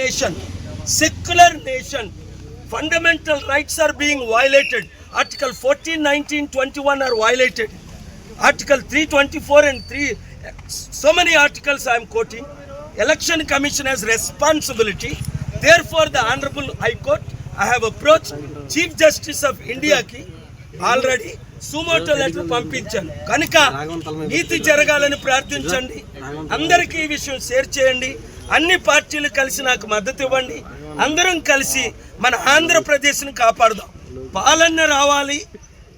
Nation secular nation fundamental rights are being violated article fourteen nineteen twenty one are violated article three twenty four and three so many articles I'm quoting election commission has responsibility therefore the honourable high court I have approach chief justice of ఇండియాకి already suo motu letter పంపించాను. కనుక నీతి జరగాలని ప్రార్థించండి. అందరికీ ఈ విషయం share చేయండి. అన్ని పార్టీలు కలిసి నాకు మద్దతు ఇవ్వండి. అందరం కలిసి మన ఆంధ్రప్రదేశ్ని కాపాడుదాం. పాలన రావాలి.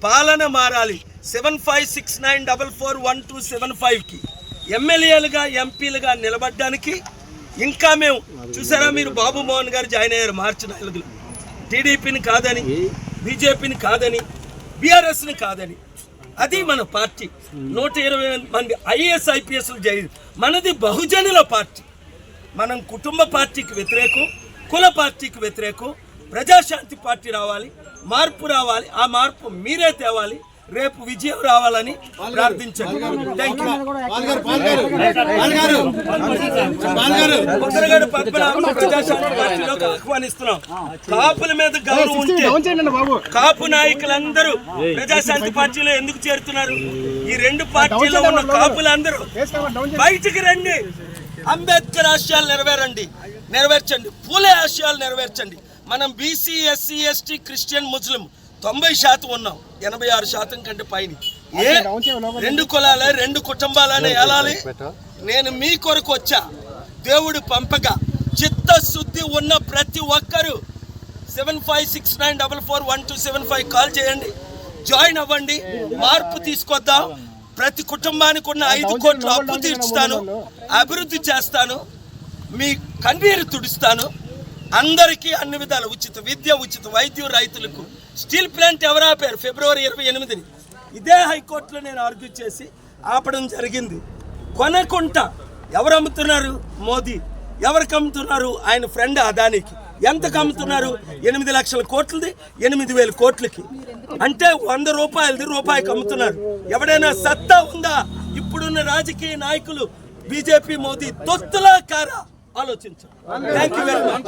పాలన మారాలి. Seven five six nine double four one two seven ఫైవ్కి ఎమ్మెల్యేలుగా ఎంపీలుగా నిలబడడానికి ఇంకా మేము చూసారా మీరు బాబు మోహన్ గారు జాయిన్ అయ్యారు మార్చి నాలుగులో. టీడీపీని కాదని బీజేపీని కాదని బీఆర్ఎస్ని కాదని. అది మన పార్టీ. నూట ఇరవై మంది ఐఏఎస్ ఐపీఎస్లు జై మనది బహుజనుల పార్టీ. మనం కుటుంబ పార్టీకి వ్యతిరేకం కుల పార్టీకి వ్యతిరేకం ప్రజాశాంతి పార్టీ రావాలి మార్పు రావాలి ఆ మార్పు మీరే తేవాలి రేపు విజయం రావాలని ప్రార్థించండి. థ్యాంక్ యూ పద్మనాభం ప్రజాశాంతి పార్టీలోకి ఆహ్వానిస్తున్నాం. కాపుల మీద గౌరవం ఉంటే కాపు నాయకులందరూ ప్రజాశాంతి పార్టీలో ఎందుకు చేరుతున్నారు? ఈ రెండు పార్టీలో ఉన్న కాపులందరూ బయటికి రండి. అంబేద్కర్ ఆశయాలు నెరవేరండి. నెరవేర్చండి. పూలే ఆశయాలు నెరవేర్చండి. మనం బీసీ ఎస్సీ ఎస్టీ క్రిస్టియన్ ముస్లిం తొంభై శాతం ఉన్నాం. ఎనభై ఆరు శాతం కంటే పైన. ఏ? రెండు కులాలే రెండు కుటుంబాలనే ఏలాలి? నేను మీ కొరకు వచ్చా. దేవుడు పంపగా. చిత్తశుద్ధి ఉన్న ప్రతి ఒక్కరూ seven five six nine double four one two seven five call చేయండి. జాయిన్ అవ్వండి. మార్పు తీసుకొద్దాం. ప్రతి కుటుంబానికి ఉన్న ఐదు కోట్ల అప్పు తీర్చుతాను అభివృద్ధి చేస్తాను మీ కన్నీరు తుడుస్తాను. అందరికీ అన్ని విధాలు ఉచిత విద్య ఉచిత వైద్యం రైతులకు. స్టీల్ ప్లాంట్ ఎవరు ఆపారు? ఫిబ్రవరి ఇరవై ఎనిమిదిని. ఇదే హైకోర్టులో నేను ఆర్గ్యూ చేసి ఆపడం జరిగింది. కొనకుంట ఎవరు అమ్ముతున్నారు? మోదీ. ఎవరికి అమ్ముతున్నారు? ఆయన ఫ్రెండ్ అదానికి. ఎంతకు అమ్ముతున్నారు? ఎనిమిది లక్షల కోట్లది ఎనిమిది వేల కోట్లకి. అంటే వంద రూపాయలది రూపాయికి అమ్ముతున్నారు. ఎవడైనా సత్తా ఉందా? ఇప్పుడున్న రాజకీయ నాయకులు బీజేపీ మోదీ దొత్తులా కారా ఆలోచించారు థ్యాంక్ యూ వెరీ మచ్